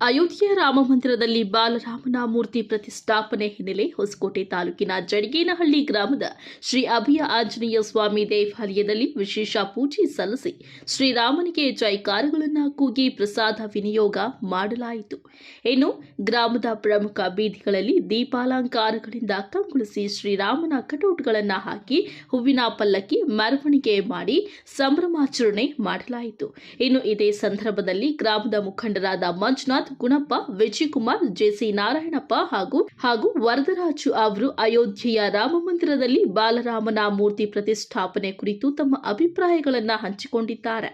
ಅಯೋಧ್ಯೆ ರಾಮ ಮಂದಿರದಲ್ಲಿ ಬಾಲರಾಮನ ಮೂರ್ತಿ ಪ್ರತಿಷ್ಠಾಪನೆ ಹಿನ್ನೆಲೆ ಹೊಸಕೋಟೆ ತಾಲೂಕಿನ ಜಡಗೇನಹಳ್ಳಿ ಗ್ರಾಮದ ಶ್ರೀ ಅಭಯ ಆಂಜನೇಯ ಸ್ವಾಮಿ ದೇವಾಲಯದಲ್ಲಿ ವಿಶೇಷ ಪೂಜೆ ಸಲ್ಲಿಸಿ ಶ್ರೀರಾಮನಿಗೆ ಜೈಕಾರಗಳನ್ನು ಕೂಗಿ ಪ್ರಸಾದ ವಿನಿಯೋಗ ಮಾಡಲಾಯಿತು. ಇನ್ನು ಗ್ರಾಮದ ಪ್ರಮುಖ ಬೀದಿಗಳಲ್ಲಿ ದೀಪಾಲಂಕಾರಗಳಿಂದ ಕಂಗೊಳಿಸಿ ಶ್ರೀರಾಮನ ಕಟೌಟ್ಗಳನ್ನು ಹಾಕಿ ಹೂವಿನ ಪಲ್ಲಕ್ಕಿ ಮೆರವಣಿಗೆ ಮಾಡಿ ಸಂಭ್ರಮಾಚರಣೆ ಮಾಡಲಾಯಿತು. ಇನ್ನು ಇದೇ ಸಂದರ್ಭದಲ್ಲಿ ಗ್ರಾಮದ ಮುಖಂಡರಾದ ಮಂಜುನಾಥ್ ಗುಣಪ್ಪ ವಿಜಯಕುಮಾರ್ ಜೆಸಿ ನಾರಾಯಣಪ್ಪ ಹಾಗೂ ಹಾಗೂ ವರದರಾಜು ಅವರು ಅಯೋಧ್ಯೆಯ ರಾಮ ಮಂದಿರದಲ್ಲಿ ಬಾಲರಾಮನ ಮೂರ್ತಿ ಪ್ರತಿಷ್ಠಾಪನೆ ಕುರಿತು ತಮ್ಮ ಅಭಿಪ್ರಾಯಗಳನ್ನು ಹಂಚಿಕೊಂಡಿದ್ದಾರೆ.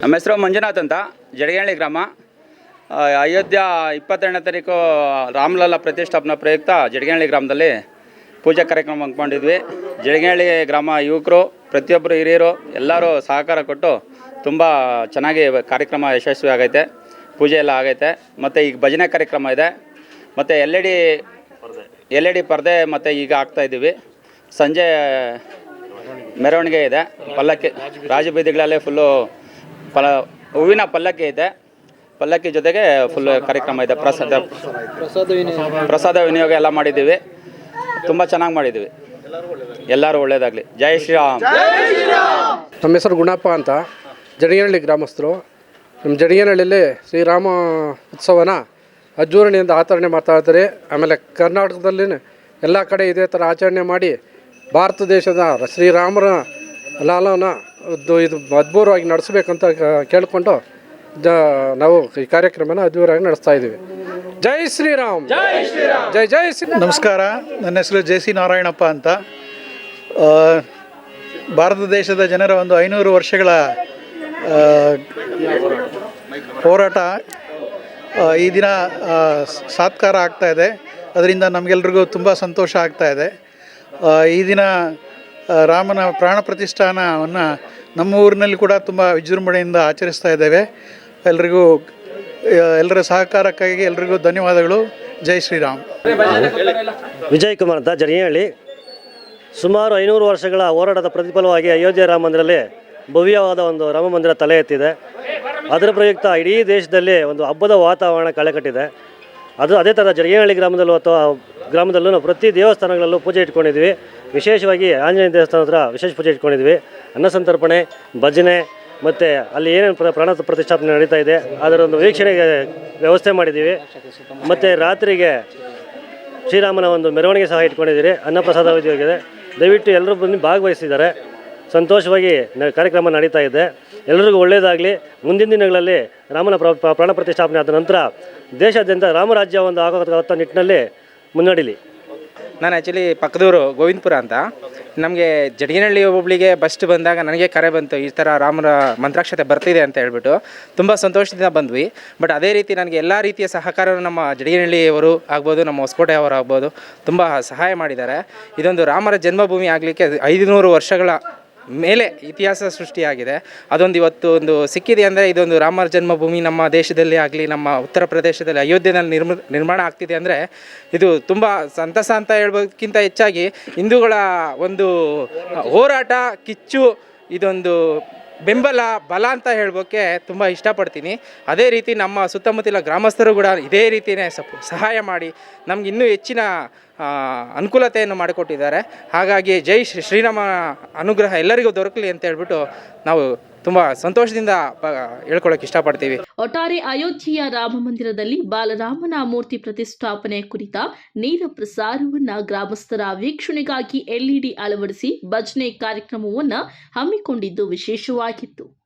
ನಮ್ಮ ಹೆಸರು ಮಂಜುನಾಥ್ ಅಂತ ಜಡಗೇಳಿ ಗ್ರಾಮ. ಅಯೋಧ್ಯ ಇಪ್ಪತ್ತೆರಡನೇ ತಾರೀಕು ರಾಮಲಲ್ಲ ಪ್ರತಿಷ್ಠಾಪನಾ ಪ್ರಯುಕ್ತ ಜಡಗೇಳಿ ಗ್ರಾಮದಲ್ಲಿ ಪೂಜಾ ಕಾರ್ಯಕ್ರಮ ಅಂದ್ಕೊಂಡಿದ್ವಿ ಜಡಗೇಳಿ ಗ್ರಾಮ ಯುವಕರು, ಪ್ರತಿಯೊಬ್ಬರು ಹಿರಿಯರು ಎಲ್ಲರೂ ಸಹಕಾರ ಕೊಟ್ಟು ತುಂಬ ಚೆನ್ನಾಗಿ ಕಾರ್ಯಕ್ರಮ ಯಶಸ್ವಿ ಆಗೈತೆ, ಪೂಜೆ ಎಲ್ಲ ಆಗೈತೆ. ಮತ್ತು ಈಗ ಭಜನೆ ಕಾರ್ಯಕ್ರಮ ಇದೆ. ಮತ್ತು L E D L E D ಪರದೆ ಮತ್ತು ಈಗ ಆಗ್ತಾ ಇದ್ದೀವಿ. ಸಂಜೆ ಮೆರವಣಿಗೆ ಇದೆ. ಪಲ್ಲಕ್ಕಿ ರಾಜಬೀದಿಗಳಲ್ಲೇ ಫುಲ್ಲು ಪಲ ಹೂವಿನ ಪಲ್ಲಕ್ಕಿ ಇದೆ ಪಲ್ಲಕ್ಕಿ ಜೊತೆಗೆ ಫುಲ್ ಕಾರ್ಯಕ್ರಮ ಇದೆ. ಪ್ರಸಾದ ಪ್ರಸಾದ ವಿನಿಯೋಗ ಎಲ್ಲ ಮಾಡಿದ್ದೀವಿ. ತುಂಬ ಚೆನ್ನಾಗಿ ಮಾಡಿದ್ದೀವಿ. ಎಲ್ಲರೂ ಒಳ್ಳೇದಾಗಲಿ. ಜೈ ಶ್ರೀರಾಮ್. ನಮ್ಮ ಹೆಸರು ಗುಣಪ್ಪ ಅಂತ. ಜಡಿಗೇನಹಳ್ಳಿ ಗ್ರಾಮಸ್ಥರು. ನಮ್ಮ ಜಡಿಗೇನಹಳ್ಳಿಯಲ್ಲಿ ಶ್ರೀರಾಮ ಉತ್ಸವನ ಅಜ್ಜೂರಣಿಯಿಂದ ಆಚರಣೆ ಮಾಡ್ತಾ ಇರ್ತಾರೆ ಆಮೇಲೆ ಕರ್ನಾಟಕದಲ್ಲಿ ಎಲ್ಲ ಕಡೆ ಇದೇ ಥರ ಆಚರಣೆ ಮಾಡಿ ಭಾರತ ದೇಶದ ಶ್ರೀರಾಮರ ಲಾಲನ ಇದು ಅದ್ಭುತವಾಗಿ ನಡೆಸಬೇಕಂತ ಕೇಳಿಕೊಂಡು ಜ ನಾವು ಈ ಕಾರ್ಯಕ್ರಮನ ಅದ್ಭುತವಾಗಿ ನಡೆಸ್ತಾ ಇದ್ದೀವಿ. ಜೈ ಶ್ರೀರಾಮ್. ಜೈ ಶ್ರೀರಾಮ್. ಜೈ ಜೈ ಶ್ರೀ ನಮಸ್ಕಾರ. ನನ್ನ ಹೆಸರು ಜೆ ಸಿ ನಾರಾಯಣಪ್ಪ ಅಂತ. ಆ, ಭಾರತ ದೇಶದ ಜನರ ಒಂದು ಐನೂರು ವರ್ಷಗಳ ಹೋರಾಟ ಈ ದಿನ ಸಾತ್ಕಾರ ಆಗ್ತಾ ಇದೆ. ಅದರಿಂದ ನಮಗೆಲ್ರಿಗೂ ತುಂಬ ಸಂತೋಷ ಆಗ್ತಾ ಇದೆ. ಈ ದಿನ ರಾಮನ ಪ್ರಾಣ ಪ್ರತಿಷ್ಠಾನವನ್ನು ನಮ್ಮ ಊರಿನಲ್ಲಿ ಕೂಡ ತುಂಬ ವಿಜೃಂಭಣೆಯಿಂದ ಆಚರಿಸ್ತಾ ಇದ್ದೇವೆ. ಎಲ್ರಿಗೂ ಎಲ್ಲರ ಸಹಕಾರಕ್ಕಾಗಿ ಎಲ್ರಿಗೂ ಧನ್ಯವಾದಗಳು. ಜೈ ಶ್ರೀರಾಮ್. ವಿಜಯ್ ಕುಮಾರ್ ಅಂತ ಜರಿಯಹಳ್ಳಿ ಸುಮಾರು ಐನೂರು ವರ್ಷಗಳ ಹೋರಾಟದ ಪ್ರತಿಫಲವಾಗಿ ಅಯೋಧ್ಯೆ ರಾಮ ಮಂದಿರಲ್ಲಿ ಭವ್ಯವಾದ ಒಂದು ರಾಮ ಮಂದಿರ ತಲೆ ಎತ್ತಿದೆ. ಅದರ ಪ್ರಯುಕ್ತ ಇಡೀ ದೇಶದಲ್ಲಿ ಒಂದು ಹಬ್ಬದ ವಾತಾವರಣ ಕಳೆಕಟ್ಟಿದೆ. ಅದು ಅದೇ ಥರ ಜರಿಯಹಳ್ಳಿ ಗ್ರಾಮದಲ್ಲೂ ಅಥವಾ ಗ್ರಾಮದಲ್ಲೂ ಪ್ರತಿ ದೇವಸ್ಥಾನಗಳಲ್ಲೂ ಪೂಜೆ ಇಟ್ಕೊಂಡಿದ್ವಿ. ವಿಶೇಷವಾಗಿ ಆಂಜನೇಯ ದೇವಸ್ಥಾನ ಹತ್ರ ವಿಶೇಷ ಪೂಜೆ ಇಟ್ಕೊಂಡಿದ್ವಿ. ಅನ್ನ ಸಂತರ್ಪಣೆ, ಭಜನೆ ಮತ್ತು ಅಲ್ಲಿ ಏನೇನು ಪ್ರ ಪ್ರಾಣ ಪ್ರತಿಷ್ಠಾಪನೆ ನಡೀತಾ ಇದೆ, ಅದರ ಒಂದು ವೀಕ್ಷಣೆಗೆ ವ್ಯವಸ್ಥೆ ಮಾಡಿದ್ದೀವಿ. ಮತ್ತು ರಾತ್ರಿಗೆ ಶ್ರೀರಾಮನ ಒಂದು ಮೆರವಣಿಗೆ ಸಹ ಇಟ್ಕೊಂಡಿದ್ದೀರಿ. ಅನ್ನಪ್ರಸಾದ ವಿಧಿಯಾಗಿದೆ ದಯವಿಟ್ಟು ಎಲ್ಲರೂ ಬಂದು ಭಾಗವಹಿಸಿದ್ದಾರೆ. ಸಂತೋಷವಾಗಿ ಕಾರ್ಯಕ್ರಮ ನಡೀತಾ ಇದೆ. ಎಲ್ಲರಿಗೂ ಒಳ್ಳೆಯದಾಗಲಿ ಮುಂದಿನ ದಿನಗಳಲ್ಲಿ ರಾಮನ ಪ್ರ ಪ್ರ- ಪ್ರಾಣ ಪ್ರತಿಷ್ಠಾಪನೆ ಆದ ನಂತರ ದೇಶಾದ್ಯಂತ ರಾಮರಾಜ್ಯ ಒಂದು ಆಗೋದ ನಿಟ್ಟಿನಲ್ಲಿ ಮುನ್ನಡೀಲಿ? ನಾನು ಆ್ಯಕ್ಚುಲಿ ಪಕ್ಕದೂರು ಗೋವಿಂದಪುರ ಅಂತ. ನಮಗೆ ಜಡಗಿನಹಳ್ಳಿ ಒಬ್ಬಳಿಗೆ ಬಸ್ಟ್ ಬಂದಾಗ ನನಗೆ ಕರೆ ಬಂತು, ಈ ಥರ ರಾಮರ ಮಂತ್ರಾಕ್ಷತೆ ಬರ್ತಿದೆ ಅಂತ ಹೇಳ್ಬಿಟ್ಟು. ತುಂಬ ಸಂತೋಷದಿಂದ ಬಂದ್ವಿ. ಬಟ್ ಅದೇ ರೀತಿ ನನಗೆ ಎಲ್ಲ ರೀತಿಯ ಸಹಕಾರವನ್ನು ನಮ್ಮ ಜಡಗಿನಹಳ್ಳಿಯವರು ಆಗ್ಬೋದು, ನಮ್ಮ ಹೊಸಕೋಟೆ ಅವರು ಆಗ್ಬೋದು ತುಂಬ ಸಹಾಯ ಮಾಡಿದ್ದಾರೆ. ಇದೊಂದು ರಾಮರ ಜನ್ಮಭೂಮಿ ಆಗಲಿಕ್ಕೆ ಐದುನೂರು ವರ್ಷಗಳ ಮೇಲೆ ಇತಿಹಾಸ ಸೃಷ್ಟಿಯಾಗಿದೆ. ಅದೊಂದು ಇವತ್ತು ಒಂದು ಸಿಕ್ಕಿದೆ ಅಂದರೆ ಇದೊಂದು ರಾಮರ ಜನ್ಮಭೂಮಿ ನಮ್ಮ ದೇಶದಲ್ಲಿ ಆಗಲಿ, ನಮ್ಮ ಉತ್ತರ ಪ್ರದೇಶದಲ್ಲಿ ಅಯೋಧ್ಯೆಯಲ್ಲಿ ನಿರ್ಮ, ನಿರ್ಮಾಣ ಆಗ್ತಿದೆ ಅಂದರೆ ಇದು ತುಂಬ ಸಂತಸ ಅಂತ ಹೇಳ್ಬೋದಕ್ಕಿಂತ ಹೆಚ್ಚಾಗಿ ಹಿಂದೂಗಳ ಒಂದು ಹೋರಾಟ ಕಿಚ್ಚು ಇದೊಂದು ಬೆಂಬಲ, ಬಲ ಅಂತ ಹೇಳ್ಬೋಕ್ಕೆ ತುಂಬ ಇಷ್ಟಪಡ್ತೀನಿ. ಅದೇ ರೀತಿ ನಮ್ಮ ಸುತ್ತಮುತ್ತಲ ಗ್ರಾಮಸ್ಥರು ಕೂಡ ಇದೇ ರೀತಿಯೇ ಸಪ್, ಸಹಾಯ ಮಾಡಿ ನಮ್ಗೆ ಇನ್ನೂ ಹೆಚ್ಚಿನ ಅನುಕೂಲತೆಯನ್ನು ಮಾಡಿಕೊಟ್ಟಿದ್ದಾರೆ. ಹಾಗಾಗಿ ಜೈ ಶ್ರೀ, ಶ್ರೀರಾಮ ಅನುಗ್ರಹ ಎಲ್ಲರಿಗೂ ದೊರಕಲಿ ಅಂತ ಹೇಳ್ಬಿಟ್ಟು ನಾವು ತುಂಬ ಸಂತೋಷದಿಂದ ಹೇಳ್ಕೊಳಕ್ ಇಷ್ಟಪಡ್ತೀವಿ. ಒಟ್ಟಾರೆ ಅಯೋಧ್ಯೆಯ ರಾಮ ಮಂದಿರದಲ್ಲಿ ಬಾಲರಾಮನ ಮೂರ್ತಿ ಪ್ರತಿಷ್ಠಾಪನೆ ಕುರಿತ ನೇರ ಪ್ರಸಾರವನ್ನ ಗ್ರಾಮಸ್ಥರ ವೀಕ್ಷಣೆಗಾಗಿ ಎಲ್ಇಡಿ ಅಳವಡಿಸಿ ಭಜನೆ ಕಾರ್ಯಕ್ರಮವನ್ನ ಹಮ್ಮಿಕೊಂಡಿದ್ದು ವಿಶೇಷವಾಗಿತ್ತು.